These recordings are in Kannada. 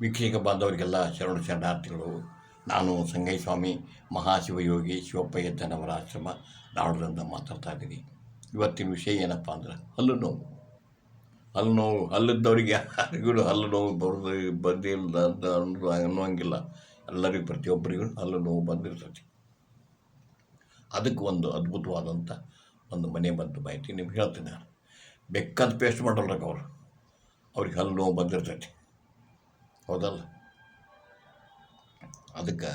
ವೀಕ್ಷಕ ಬಾಂಧವರಿಗೆಲ್ಲ ಶರಣ ಶರಣಾರ್ಥಿಗಳು, ನಾನು ಸಂಗೈ ಸ್ವಾಮಿ ಮಹಾಶಿವಯೋಗಿ ಶಿವಪ್ಪ ಯಜ್ಜನವರ ಆಶ್ರಮ ನಾಡೋದ್ರಿಂದ ಮಾತಾಡ್ತಾ ಇದ್ದೀನಿ. ಇವತ್ತಿನ ವಿಷಯ ಏನಪ್ಪ ಅಂದ್ರೆ ಹಲ್ಲು ನೋವು. ಹಲ್ಲು ನೋವು, ಹಲ್ಲಿದ್ದವರಿಗೆ ಯಾರಿಗೂ ಹಲ್ಲು ನೋವು ಬರೋದು, ಬಂದಿಲ್ಲ ಅಂತ ಅನ್ನೋ ಅನ್ನೋಂಗಿಲ್ಲ ಎಲ್ಲರಿಗೂ ಪ್ರತಿಯೊಬ್ಬರಿಗೂ ಹಲ್ಲು ನೋವು ಬಂದಿರ್ತದೆ. ಅದಕ್ಕೆ ಒಂದು ಅದ್ಭುತವಾದಂಥ ಒಂದು ಮನೆ ಬಂದು ಮಾಹಿತಿ. ನಿಮ್ಗೆ ಹೇಳ್ತೀನಿ ನಾನು. ಬೆಕ್ಕದ ಪೇಸ್ಟ್ ಮಾಡಲ್ರಕ್ಕ ಅವರು. ಅವ್ರಿಗೆ ಹಲ್ಲು ನೋವು ಬಂದಿರ್ತೈತಿ ಹೌದಲ್ಲ. ಅದಕ್ಕೆ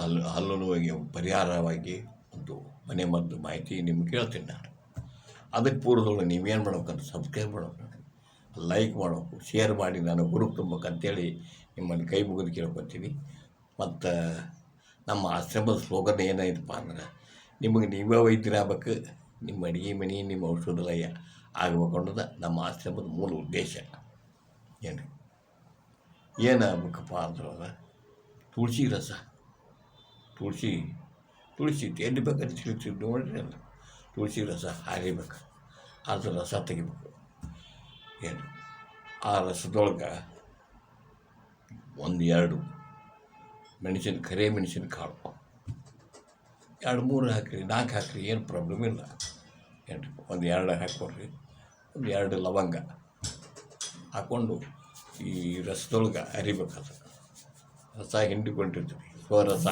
ಹಲ್ಲು ಹಲ್ಲುವಾಗಿ ಪರಿಹಾರವಾಗಿ ಒಂದು ಮನೆ ಮದ್ದು ಮಾಹಿತಿ ನಿಮ್ಗೆ ಕೇಳ್ತೀನಿ ನಾನು. ಅದಕ್ಕೆ ಪೂರ್ವದೊಳಗೆ ನೀವೇನು ಮಾಡ್ಬೇಕಂತ ಸಬ್ಸ್ಕ್ರೈಬ್ ಮಾಡ್ಬೇಕು ಲೈಕ್ ಮಾಡಬೇಕು ಶೇರ್ ಮಾಡಿ, ನಾನು ಗ್ರೂಪ್ ತುಂಬಬೇಕಂತೇಳಿ ನಿಮ್ಮನ್ನು ಕೈ ಮುಗಿದು ಕೇಳ್ಕೊತೀನಿ ಮತ್ತು ನಮ್ಮ ಆಶ್ರಮದ ಸ್ಲೋಗನ್ ಏನೈತಪ್ಪ ಅಂದ್ರೆ, ನಿಮಗೆ ನೀವೇ ವೈದ್ಯರಾಗಬೇಕು ನಿಮ್ಮ ಅಡುಗೆ ಮನೆ, ನಿಮ್ಮ ಔಷಧಾಲಯ ಆಗಬೇಕು ಅನ್ನೋದು ನಮ್ಮ ಆಶ್ರಮದ ಮೂಲ ಉದ್ದೇಶ. ಏನು ಏನಾಗಬೇಕಪ್ಪ ಅಂದ್ರೆ ತುಳಸಿ ರಸ. ತುಳಸಿ ತುಳಸಿ ಎಲ್ಲಿ ಬೇಕಾದ್ರೆ ತಿಳಿತೀವಿ ನೋಡಿರಿ ಅಲ್ಲ. ತುಳಸಿ ರಸ ಹಾರಿಬೇಕು. ಅದ್ರ ರಸ ತೆಗಿಬೇಕು. ಏನು? ಆ ರಸದೊಳಗೆ ಒಂದು ಎರಡು ಮೆಣಸಿನ, ಕರೆ ಮೆಣಸಿನ ಕಾಳು. ಎರಡು, ಮೂರು ಹಾಕಿರಿ, ನಾಲ್ಕು ಹಾಕಿರಿ, ಏನು ಪ್ರಾಬ್ಲಮ್ ಇಲ್ಲ. ಏನು ಒಂದು ಎರಡು ಹಾಕ್ಕೊಡ್ರಿ. ಒಂದು ಎರಡು ಲವಂಗ ಹಾಕ್ಕೊಂಡು ಈ ರಸದೊಳಗೆ ಅರಿಬೇಕು ರಸ ಹಿಂಡಿಕೊಂಡಿರ್ತೀವಿ ಸ್ವರಸ.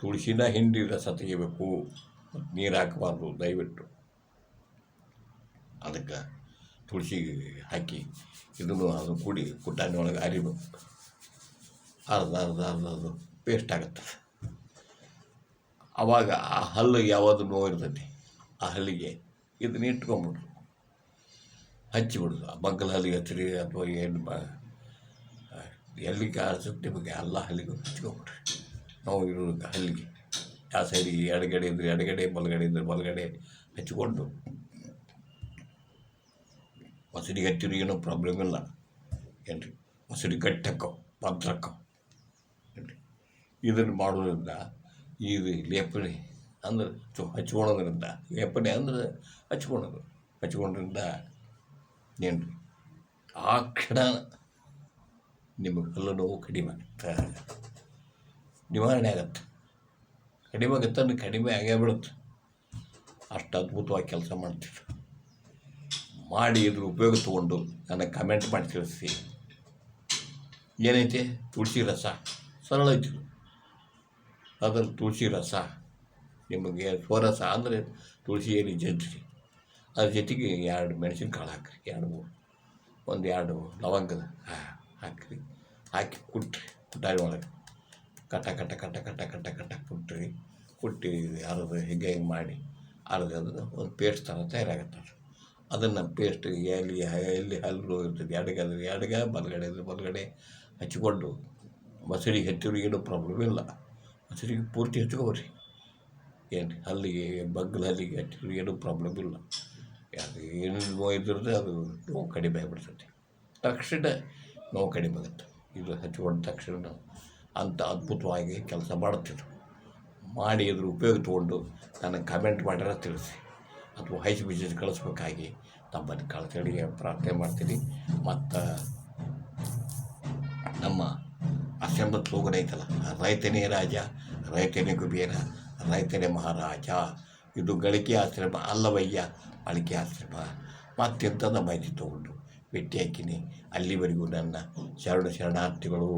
ತುಳಸಿನ ಹಿಂಡಿ ರಸ ತೆಗಿಬೇಕು. ನೀರು ಹಾಕಬಾರ್ದು ದಯವಿಟ್ಟು. ಅದಕ್ಕೆ ತುಳಸಿ ಹಾಕಿ ಇದನ್ನು ಅದು ಕುಡಿ ಕುಟ್ಟಾಣಿ ಒಳಗೆ ಅರಿಬೇಕು. ಅರ್ಧ ಅರ್ಧ ಅರ್ಧ ಅದು ಪೇಸ್ಟ್ ಆಗುತ್ತೆ. ಆವಾಗ ಆ ಹಲ್ಲು ಯಾವುದು ನೋವು ಇರ್ತೈತಿ ಆ ಹಲ್ಲಿಗೆ ಇದನ್ನ ಇಟ್ಕೊಂಬಿಡ್ರು. ಹಚ್ಚಿಬಿಡೋದು ಆ ಬಗ್ಗಲ ಹಲ್ಲಿಗೆ ಹಚ್ಚಿರಿ ಅಥವಾ ಏನು ಬ ಎಲ್ಲಿ ಕಾಣಿಸುತ್ತೆ ನಿಮಗೆ ಎಲ್ಲ ಹಲ್ಲಿಗೆ ಹಚ್ಕೊಬಿಟ್ರಿ ನಾವು ಇರೋದಕ್ಕೆ ಹಲ್ಲಿಗೆ. ಆ ಸೈಡಿಗೆ ಎಡಗಡೆ ಇದ್ರೆ ಎಡಗಡೆ ಬಲಗಡೆ ಇದ್ರೆ ಬಲಗಡೆ ಹಚ್ಕೊಂಡು. ಮೊಸರಿಗೆ ಹಚ್ಚಿರಿ ಏನೋ ಪ್ರಾಬ್ಲಮ್ ಇಲ್ಲ. ಏನ್ರಿ? ರೀ ಮೊಸರು ಗಟ್ಟಿ ಹಾಕೋ ಇದನ್ನು ಮಾಡೋದ್ರಿಂದ ಇದು ಲೇಪನೆ ಅಂದ್ರೆ ಹಚ್ಕೊಳೋದ್ರಿಂದ ಲೇಪನೆ ಅಂದ್ರೆ ಹಚ್ಕೊಳೋದು ಹಚ್ಕೊಂಡ್ರಿಂದ ಏನು ರೀ ಆ ಕ್ಷಣ ನಿಮಗೆ ಹಲ್ಲು ನೋವು ಕಡಿಮೆ ಆಗುತ್ತೆ ನಿವಾರಣೆ ಆಗತ್ತೆ. ಕಡಿಮೆ ಆಗುತ್ತೆ ಅಂದ್ರೆ ಕಡಿಮೆ ಆಗೇ ಬಿಡುತ್ತೆ ಅಷ್ಟು ಅದ್ಭುತವಾಗಿ ಕೆಲಸ ಮಾಡ್ತೀವಿ. ಮಾಡಿ ಇದ್ರ ಉಪಯೋಗ ತೊಗೊಂಡು ನನಗೆ ಕಮೆಂಟ್ ಮಾಡಿ ತಿಳಿಸಿ. ಏನೈತೆ? ತುಳಸಿ ರಸ. ಸರಳ ಐತಿ. ಅದ್ರಲ್ಲಿ ತುಳಸಿ ರಸ, ನಿಮಗೆ ಸ್ವರಸ ಅಂದರೆ ತುಳಸಿ ಏನು ಜಜ್ರಿ. ಅದ್ರ ಜೊತೆಗೆ ಎರಡು ಮೆಣಸಿನಕಾಳು ಹಾಕ್ರಿ, ಎರಡು ಮೂರು. ಒಂದು ಎರಡು ಲವಂಗದ ಹಾಕ್ರಿ. ಹಾಕಿ ಕುಟ್ರಿ ಕುಟ್ಟಾರಿ ಒಳಗೆ. ಕಟ್ಟ ಕಟ ಕಟ ಕಟ ಕಟ ಕಟ ಕುಟ್ರಿ. ಕುಟ್ಟಿ ಅರ್ಧ ಹೀಗೆ ಹಿಂಗೆ ಮಾಡಿ, ಅರ್ಧ ಅದು ಒಂದು ಪೇಸ್ಟ್ ಥರ ತಯಾರಾಗತ್ತೆ ಅದು. ಅದನ್ನು ಪೇಸ್ಟ್ ಎಲ್ಲಿ ಎಲ್ಲಿ ಹಲ್ಲು ಇರ್ತದೆ ಎಡಗಡೆ ಎಡಗ, ಬಲಗಡೆ ಇದ್ರೆ ಬಲಗಡೆ ಹಚ್ಚಿಕೊಂಡು ಮೊಸರಿಗೆ ಹೆಚ್ಚಿರೋ ಏನೂ ಪ್ರಾಬ್ಲಮ್ ಇಲ್ಲ. ಮೊಸರಿಗೆ ಪೂರ್ತಿ ಹಚ್ಕೊಬ್ರಿ ಏನು ಹಲ್ಲಿಗೆ ಬಗ್ಗಲ ಹಲ್ಲಿಗೆ ಹಚ್ಚಿದ್ರು ಏನೂ ಪ್ರಾಬ್ಲಮ್ ಇಲ್ಲ. ಏನು ನೋವು ಇದ್ರದ್ದು ಅದು ನೋವು ಕಡಿಮೆ ಆಗಿಬಿಡ್ತೈತಿ ತಕ್ಷಣ ನೋವು ಕಡಿಮೆ ಆಗುತ್ತೆ. ಇದು ಹಚ್ಕೊಂಡ ತಕ್ಷಣ ಅಂಥ ಅದ್ಭುತವಾಗಿ ಕೆಲಸ ಮಾಡ್ತಿದ್ರು. ಮಾಡಿ ಇದ್ರ ಉಪಯೋಗ ತೊಗೊಂಡು ನನಗೆ ಕಮೆಂಟ್ ಮಾಡಿರೋ ತಿಳಿಸಿ. ಅಥವಾ ಹೈಸ್ ಬಿಸಿಸ್ ಕಳಿಸ್ಬೇಕಾಗಿ ತಮ್ಮನ್ನು ಕಳಕಳಿಗೆ ಪ್ರಾರ್ಥನೆ ಮಾಡ್ತೀನಿ. ಮತ್ತು ನಮ್ಮ ಆಶ್ರಮದ ಸ್ಲೋಗನ್ ಐತಲ್ಲ, ರೈತನೇ ರಾಜ, ರೈತನೇ ಕುಬೇರ, ರೈತನೇ ಮಹಾರಾಜ. ಇದು ಗಳಿಕೆ ಆಶ್ರಮ ಅಲ್ಲವಯ್ಯ. ಅಳಿಕೆ ಆಶ್ರಮ. ಮತ್ತೆಂಥದ ಮಾಹಿತಿ ತಗೊಂಡು ಭೇಟಿ ಹಾಕಿನಿ. ಅಲ್ಲಿವರೆಗೂ ನನ್ನ ಶರಣ ಶರಣಾರ್ಥಿಗಳು.